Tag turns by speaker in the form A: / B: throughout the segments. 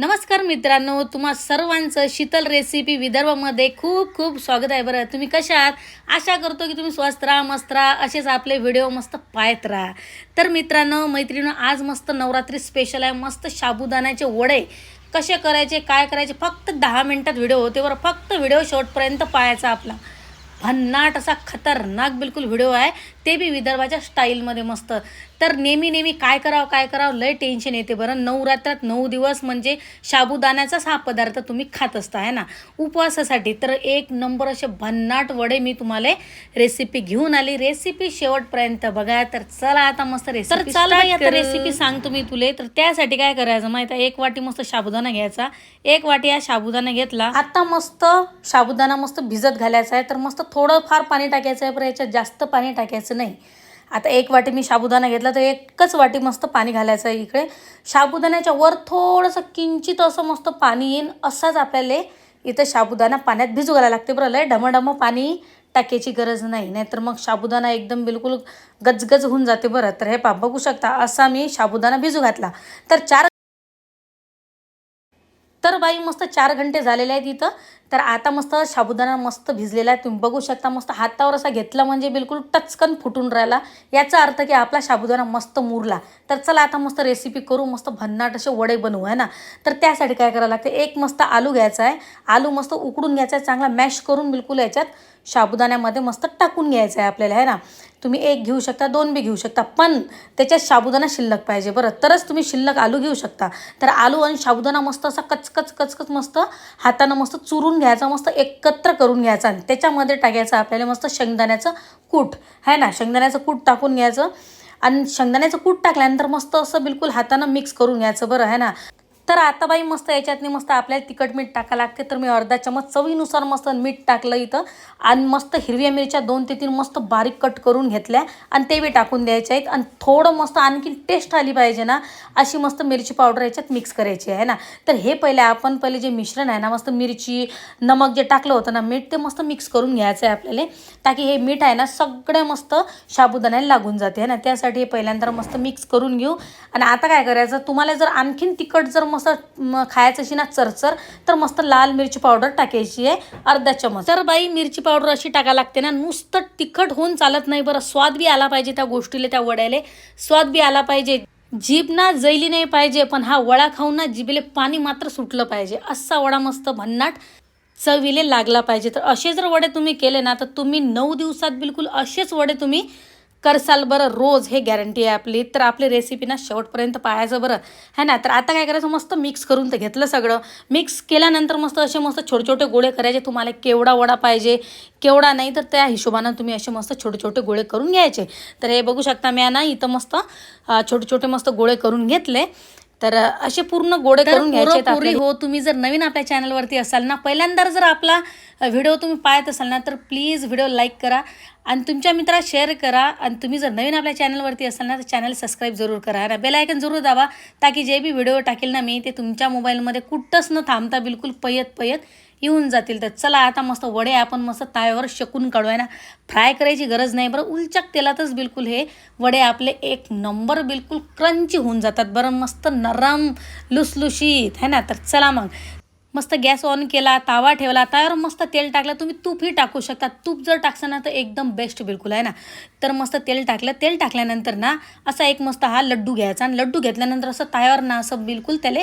A: नमस्कार मित्रांनो तुम्हा सर्वांचं शीतल रेसिपी विदर्भामध्ये खूप खूप स्वागत आहे बरं. तुम्ही कशा आहात? आशा करतो की तुम्ही स्वस्त राहा मस्त राहा असेच आपले व्हिडिओ मस्त पाहत राहा. तर मित्रांनो मैत्रिणी आज मस्त नवरात्री स्पेशल आहे. मस्त साबुदाण्याचे वडे कसे करायचे काय करायचे फक्त दहा मिनटात व्हिडिओ होते बरं. फक्त व्हिडिओ शेवटपर्यंत पाहायचा आपला. भन्नाट असा खतरनाक बिलकुल व्हिडिओ आहे. ते बी विदर्भाच्या स्टाईलमध्ये मस्त. तर नेहमी नेहमी काय करावं काय करावं लय टेन्शन येते बरं. नवरात्रात नऊ दिवस म्हणजे साबुदाण्याचाच हा पदार्थ तुम्ही खात असता आहे ना? उपवासासाठी. तर एक नंबर असे भन्नाट वडे मी तुम्हाला रेसिपी घेऊन आली. रेसिपी शेवटपर्यंत बघा. तर चला आता मस्त रेसिपी तर चला आता रेसिपी सांगतो मी तुले. तर त्यासाठी काय करायचं माहिती आहे? एक वाटी मस्त साबुदाणा घ्यायचा. एक वाटी हा साबुदाणा घेतला. आता मस्त साबुदाणा मस्त भिजत घालायचा आहे. तर मस्त थोडं फार पाणी टाकायचं आहे. पण याच्यात जास्त पाणी टाकायचं नाही. आता एक वाटी मी साबुदाणा घेतला तर एकच वाटी मस्त पाणी घालायचं आहे इकडे. साबुदाण्याच्या वर थोडंसं किंचित असं मस्त पाणी येईन असाच आपल्याला इथं साबुदाणा पाण्यात भिजू घालायला लागते बरं. लय ढमढम पाणी टाकायची गरज नाही. नाहीतर मग साबुदाणा एकदम बिलकुल गजगज होऊन जाते बरं. तर हे पा बघू शकता असा मी साबुदाणा भिजू घातला. तर चार तर बाई मस्त चार घंटे झालेले आहेत इथं. तर आता मस्त साबुदाणा मस्त भिजलेला आहे. तुम्ही बघू शकता मस्त हातावर असा घेतला म्हणजे बिलकुल टचकन फुटून राहिला. याचा अर्थ की आपला साबुदाणा मस्त मुरला. तर चला आता मस्त रेसिपी करू मस्त भन्नाट असे वडे बनवू आहे ना? तर त्यासाठी काय करावं लागते एक मस्त आलू घ्यायचा आहे. आलू मस्त उकडून घ्यायचा आहे चांगला मॅश करून बिलकुल याच्यात साबुदाण्यामध्ये मस्त टाकून घ्यायचं आहे आपल्याला आहे ना? तुम्ही एक घेऊ शकता दोन बी घेऊ शकता पण त्याच्यात साबुदाणा शिल्लक पाहिजे बरं. तरच तुम्ही शिल्लक आलू घेऊ शकता. तर आलू आणि साबुदाणा मस्त असा कचकच कचकच मस्त हातानं मस्त चुरून घ्यायचा मस्त एकत्र करून घ्यायचा आणि त्याच्यामध्ये टाकायचं आपल्याला मस्त शेंगदाण्याचं कूट. है ना? शेंगदाण्याचं कूट टाकून घ्यायचं. आणि शेंगदाण्याचं कूट टाकल्यानंतर मस्त असं बिलकुल हातानं मिक्स करून घ्यायचं बरं आहे ना? तर आता बाई मस्त याच्यातनी मस्त आपल्याला तिखट मीठ टाका लागते. तर मी अर्धा चमच चवीनुसार मस्त मीठ टाकलं इथं. आणि मस्त हिरव्या मिरच्या दोन ते तीन मस्त बारीक कट करून घेतल्या. आणि ते बी टाकून द्यायचे आहेत. आणि थोडं मस्त आणखी टेस्ट आली पाहिजे ना अशी मस्त मिरची पावडर याच्यात मिक्स करायची आहे ना? तर हे पहिले आपण पहिले जे मिश्रण आहे ना मस्त मिरची नमक जे टाकलं होतं ना मीठ ते मस्त मिक्स करून घ्यायचं आहे आपल्याला. ताकी हे मीठ आहे ना सगळं मस्त साबुदाण्याला लागून जाते है ना? त्यासाठी हे पहिल्यांदा मस्त मिक्स करून घेऊ. आणि आता काय करायचं? तुम्हाला जर आणखीन तिखट जर मस्त मस्त खायचं अशी ना चरचर तर मस्त लाल मिरची पावडर टाकायची आहे अर्धा चमच तर बाई मिरची पावडर अशी टाका लागते ना नुसतं तिखट होऊन चालत नाही बरं. स्वाद बी आला पाहिजे त्या गोष्टीला त्या वड्याले. स्वाद बी आला पाहिजे. जीभ ना जैली नाही पाहिजे पण हा वडा खाऊन ना जिभेले पाणी मात्र सुटलं पाहिजे. असा वडा मस्त भन्नाट चवीले लागला पाहिजे. तर असे जर वडे तुम्ही केले ना तर तुम्ही नऊ दिवसात बिलकुल असेच वडे तुम्ही करसाल बरं रोज हे गॅरंटी आहे आपली. तर आपली रेसिपी ना शेवटपर्यंत पाहायचं बरं. है ना? तर आता काय करायचं? मस्त मिक्स करून तर घेतलं सगळं. मिक्स केल्यानंतर मस्त असे मस्त छोटे छोटे गोळे करायचे. तुम्हाला केवढा वडा पाहिजे केवढा नाही तर त्या हिशोबानं तुम्ही असे मस्त छोटे छोटे गोळे करून घ्यायचे. तर हे बघू शकता मी ना इथं मस्त छोटे छोटे मस्त गोळे करून घेतले. तर असे पूर्ण गोडे करून घ्यायचे हो तुम्ही जर नवीन आपल्या चॅनलवरती असाल ना पहिल्यांदा जर आपला व्हिडिओ तुम्ही पाहत असाल ना तर प्लीज व्हिडिओ लाईक करा आणि तुमच्या मित्रा शेअर करा. आणि तुम्ही जर नवीन आपल्या चॅनलवरती असाल ना तर चॅनल सबस्क्राईब जरूर करा. ना बेल आयकन जरूर दाबा ताकी जे बी व्हिडिओ टाकेल ना मी ते तुमच्या मोबाईलमध्ये कुठंच न थांबता बिलकुल पयत पयत येऊन जातील. तर चला आता मस्त वडे आपण मस्त ताव्यावर शकून काढू आहे ना. फ्राय करायची गरज नाही. बरं उलचक तेलातच बिलकुल हे वडे आपले एक नंबर बिलकुल क्रंची होऊन जातात. बरं मस्त नरम लुसलुशीत है ना? तर चला मग. मस्त गॅस ऑन केला तावा ठेवला तावर मस्त तेल टाकलं. तुम्ही तूपही टाकू शकता. तूप जर टाकसान ना तर एकदम बेस्ट बिलकुल आहे ना? तर मस्त तेल टाकलं. तेल टाकल्यानंतर ना असा एक मस्त हा लड्डू घ्यायचा. आणि लड्डू घेतल्यानंतर असं ताव्यावर ना असं बिलकुल त्याला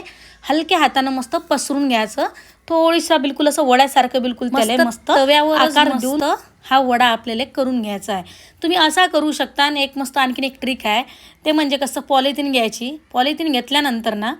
A: हलक्या हातानं मस्त पसरून घ्यायचं. थोडीसा बिलकुल असं वड्यासारखं बिलकुल त्याला मस्त तव्यावर आकार देऊन हा वडा आपल्याला करून घ्यायचा आहे. तुम्ही असा करू शकता. आणि एक मस्त आणखीन एक ट्रिक आहे. ते म्हणजे कसं पॉलिथिन घ्यायची. पॉलिथिन घेतल्यानंतर ना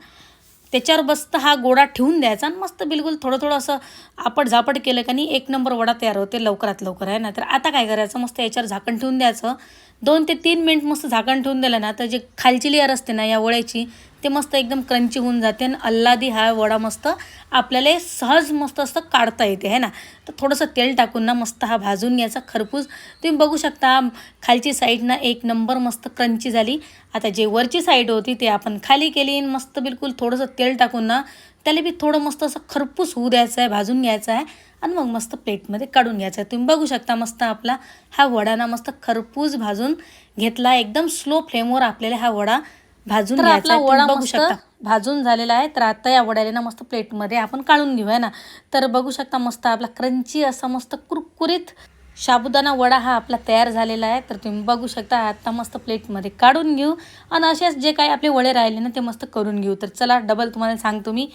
A: त्याच्यावर मस्त हा गोडा ठेवून द्यायचा आणि मस्त बिलकुल थोडं थोडं असं आपट झापट केलं का नाही एक नंबर वडा तयार होते लवकरात लवकर आहे ना? तर आता काय करायचं? मस्त याच्यावर झाकण ठेवून द्यायचं. दोन ते तीन मिनिट मस्त झाकण ठेवून दिलं ना तर जे खालची लेअर असते ना या वड्याची ते मस्त एकदम क्रंची होऊन जाते आणि अल्लादी हा वडा मस्त आपल्याला सहज मस्त असं काढता येते है ना? तर थोडंसं तेल टाकून ना मस्त हा भाजून घ्यायचा खरपूस. तुम्ही बघू शकता खालची साईड ना एक नंबर मस्त क्रंची झाली. आता जे वरची साईड होती ते आपण खाली केली मस्त बिलकुल थोडंसं तेल टाकून ना त्याला बी थोडं मस्त असं खरपूस होऊ द्यायचं आहे भाजून घ्यायचं आहे आणि मग मस्त प्लेटमध्ये काढून घ्यायचं आहे. तुम्ही बघू शकता मस्त आपला हा वडा ना मस्त खरपूस भाजून घेतला. एकदम स्लो फ्लेमवर आपल्याला हा वडा भाजून घ्यायचा
B: वडा
A: बघू शकता. भाजून झालेला आहे. तर आता या वड्याला ना मस्त प्लेटमध्ये आपण काढून घेऊ आहे ना. तर बघू शकता मस्त आपला क्रंची असा मस्त कुरकुरीत साबुदाणा वडा हा आपला तयार झालेला आहे. तर तुम्ही बघू शकता आता मस्त प्लेटमध्ये काढून घेऊ. आणि असेच जे काही आपले वडे राहिले ना ते मस्त करून घेऊ. तर चला डबल तुम्हाला सांगतो मी.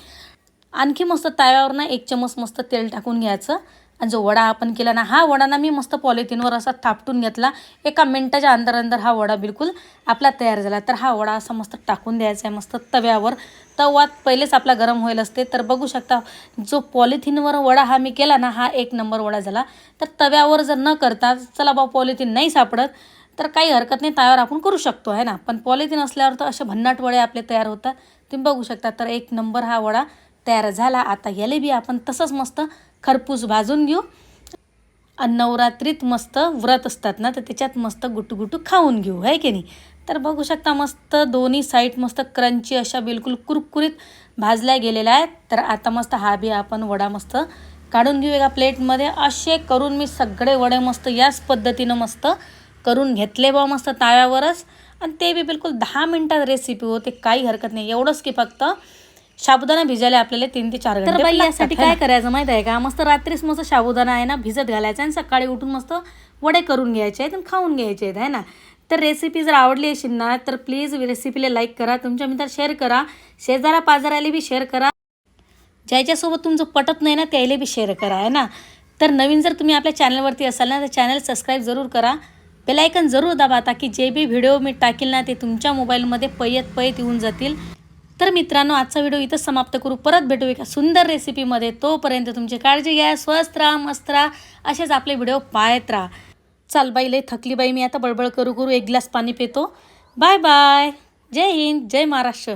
A: आणखी मस्त तव्यावर ना एक चमच मस्त तेल टाकून घ्यायचं. आणि जो वडा आपण केला ना हा वडा ना मी मस्त पॉलिथिनवर असा थापटून घेतला. एका मिनटाच्या अंदर अंदर हा वडा बिलकुल आपला तयार झाला. तर हा वडा असा मस्त टाकून द्यायचा आहे मस्त तव्यावर. तवा पहिलेच आपला गरम होईल असते. तर बघू शकता जो पॉलिथिनवर वडा हा मी केला ना हा एक नंबर वडा झाला. तर तव्यावर जर न करता चला बा पॉलिथिन नाही सापडत. तर काही हरकत नाही तव्यावर आपण करू शकतो आहे ना? पण पॉलिथिन असल्यावर तर असे भन्नाट वडे आपले तयार होतात. तुम्ही बघू शकता तर एक नंबर हा वडा तयार झाला. आता याले बी आपण तसंच मस्त खरपूस भाजून घेऊ. आणि नवरात्रीत मस्त व्रत असतात ना तर त्याच्यात मस्त गुटुगुटू गुटू खाऊन घेऊ आहे की नाही? तर बघू शकता मस्त दोन्ही साईड मस्त क्रंची अशा बिलकुल कुरकुरीत भाजल्या गेलेल्या आहेत. तर आता मस्त हा बी आपण वडा मस्त काढून घेऊ एका प्लेटमध्ये. असे करून मी सगळे वडे मस्त याच पद्धतीनं मस्त करून घेतले बा मस्त ताव्यावरच. आणि ते बी बिलकुल दहा मिनटात रेसिपी होते काही हरकत नाही. एवढंच की फक्त साबुदाणा भिजायला आपल्याला तीन ते चार घंटे
B: तर बाई, यासाठी? काय करायचं माहीत आहे का? मस्त रात्रीच मस्त साबुदाणा आहे ना भिजत घालायचा आणि सकाळी उठून मस्त वडे करून घ्यायचे आहेत आणि खाऊन घ्यायचे आहेत है ना? तर रेसिपी जर आवडली असेल ना तर प्लीज रेसिपीला लाईक करा तुमच्या मित्रात शेअर करा. शेजारा पाजाराला बी शेअर करा. ज्याच्यासोबत तुमचं पटत नाही ना त्याला बी शेअर करा आहे ना? तर नवीन जर तुम्ही आपल्या चॅनलवरती असाल ना तर चॅनल सबस्क्राईब जरूर करा. बेलायकन जरूर दाबा ताकी जे बी व्हिडिओ मी टाकील ना ते तुमच्या मोबाईलमध्ये पयत पयत येऊन जातील. तर मित्रांनो आजचा व्हिडिओ इथं समाप्त करू. परत भेटू एका सुंदर रेसिपीमध्ये. तोपर्यंत तुमची काळजी घ्या स्वस्त राहा मस्त राहा. असेच आपले व्हिडिओ पाहत राहा. चाल बाई लई थकली बाई मी. आता बडबड करू करू. एक ग्लास पाणी पितो. Bye bye. जय हिंद जय महाराष्ट्र.